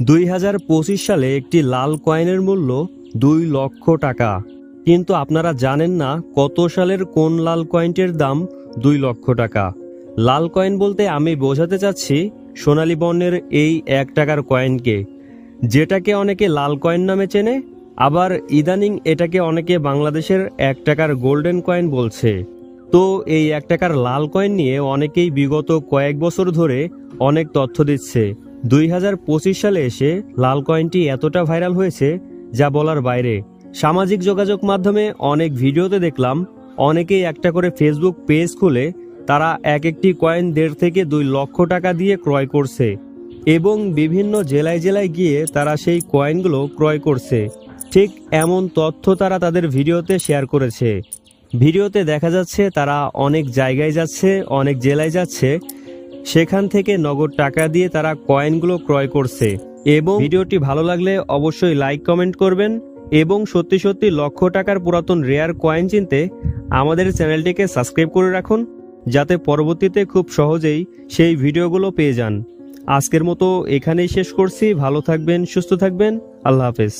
দুই হাজার পঁচিশ সালে একটি লাল কয়েনের মূল্য দুই লক্ষ টাকা। কিন্তু আপনারা জানেন না কত সালের কোন লাল কয়েনটির দাম দুই লক্ষ টাকা। লাল কয়েন বলতে আমি বোঝাতে চাচ্ছি সোনালী বর্ণের এই এক টাকার কয়েনকে। যেটাকে অনেকে লাল কয়েন নামে চেনে, আবার ইদানিং এটাকে অনেকে বাংলাদেশের এক টাকার গোল্ডেন কয়েন বলছে। তো এই এক টাকার লাল কয়েন নিয়ে অনেকেই বিগত কয়েক বছর ধরে অনেক তথ্য দিচ্ছে। দুই হাজার পঁচিশ সালে এসে লাল কয়েনটি এতটা ভাইরাল হয়েছে যা বলার বাইরে। সামাজিক যোগাযোগ মাধ্যমে অনেক ভিডিওতে দেখলাম, অনেকেই একটা করে ফেসবুক পেজ খুলে তারা এক একটি কয়েন দেড় থেকে দুই লক্ষ টাকা দিয়ে ক্রয় করছে এবং বিভিন্ন জেলায় জেলায় গিয়ে তারা সেই কয়েনগুলো ক্রয় করছে। ঠিক এমন তথ্য তারা তাদের ভিডিওতে শেয়ার করেছে। ভিডিওতে দেখা যাচ্ছে তারা অনেক জায়গায় যাচ্ছে, অনেক জেলায় যাচ্ছে সেখান থেকে নগদ টাকা দিয়ে তারা কয়েনগুলো ক্রয় করছে। এবং ভিডিওটি ভালো লাগলে অবশ্যই লাইক, কমেন্ট করবেন এবং সত্যি সত্যি লক্ষ টাকার পুরাতন রেয়ার কয়েন চিনতে আমাদের চ্যানেলটিকে সাবস্ক্রাইব করে রাখুন, যাতে পরবর্তীতে খুব সহজেই সেই ভিডিওগুলো পেয়ে যান। আজকের মতো এখানেই শেষ করছি। ভালো থাকবেন, সুস্থ থাকবেন। আল্লাহ হাফেজ।